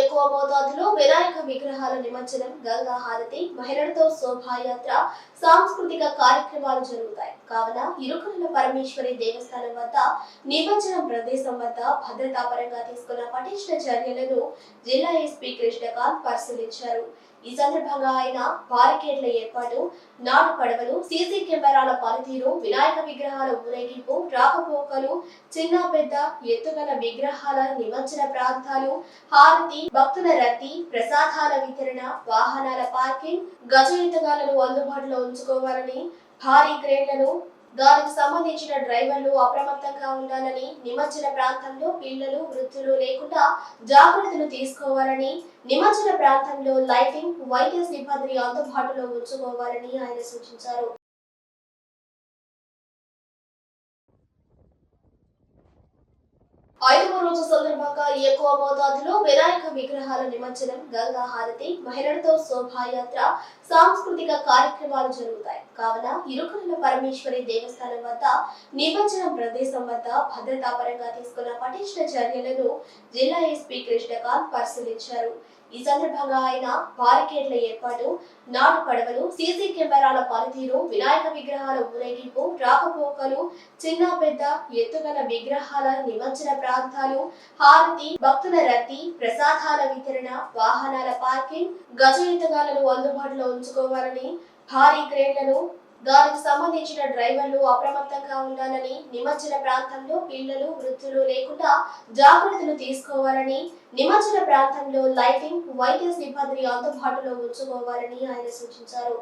ఎక్కువ మోతాదులో వినాయక విగ్రహాల నిమజ్జనం గంగా హారతి మహిళలతో శోభాయాత్ర సాంస్కృతిక కార్యక్రమాలు జరుగుతాయి. కావున ఇరుకుల పరమేశ్వరి దేవస్థానం వద్ద నిమజ్జనం ప్రదేశం వద్ద భద్రతా పరంగా తీసుకున్న పటిష్ట చర్యలను జిల్లా ఎస్పీ కృష్ణకాంత్ పరిశీలించారు. ఈ సందర్భంగా ఆయన బారికేడ్ల ఏర్పాటు నాటు పడవలు సీసీ కెమెరాల పనితీరు వినాయక విగ్రహాల ఊరేగింపు రాకపోకలు చిన్న పెద్ద ఎత్తుగల విగ్రహాల నిమజ్జన ప్రాంతాలు హారతి భక్తుల రద్దీ ప్రసాదాల వితరణ వాహనాల పార్కింగ్ గజ ఎత్తుగాలను అందుబాటులో ఉంచుకోవాలని భారీ క్రేన్లను దానికి సంబంధించిన డ్రైవర్లు అప్రమత్తంగా ఉండాలని నిమజ్జన ప్రాంతంలో పిల్లలు వృద్ధులు లేకుండా జాగ్రత్తలు తీసుకోవాలని నిమజ్జన ప్రాంతంలో లైటింగ్ వైద్య సిబ్బంది అందుబాటులో ఉంచుకోవాలని ఆయన సూచించారు. రోజు సందర్భంగా ఎక్కువ మోతాదులో వినాయక విగ్రహాల నిమజ్జనం గంగా హారతి మహిళలతో శోభాయాత్ర సాంస్కృతిక కార్యక్రమాలు జరుగుతాయి. కావున ఇరుకుల పరమేశ్వరి దేవస్థానం వద్ద నిమజ్జనం ప్రదేశం వద్ద భద్రతా పరంగా తీసుకున్న పటిష్ట చర్యలను జిల్లా ఎస్పీ కృష్ణకాంత్ పరిశీలించారు. ఈ సందర్భంగా ఆయన బారికేడ్ల ఏర్పాటు నాటు పడవలు సీసీ కెమెరాల పనితీరు వినాయక విగ్రహాల ఊరేగింపు రాకపోకలు చిన్న పెద్ద ఎత్తుగల విగ్రహాల నిమజ్జన ప్రాంతాలు హారతి భక్తుల రద్దీ ప్రసాదాల వితరణ వాహనాల పార్కింగ్ గజ ఎత్తుగాలను అందుబాటులో ఉంచుకోవాలని భారీ క్రేన్లను దానికి సంబంధించిన డ్రైవర్లు అప్రమత్తంగా ఉండాలని నిమజ్జన ప్రాంతంలో పిల్లలు వృద్ధులు లేకుండా జాగ్రత్తలు తీసుకోవాలని నిమజ్జన ప్రాంతంలో లైటింగ్ వైద్య సిబ్బందిని అందుబాటులో ఉంచుకోవాలని ఆయన సూచించారు.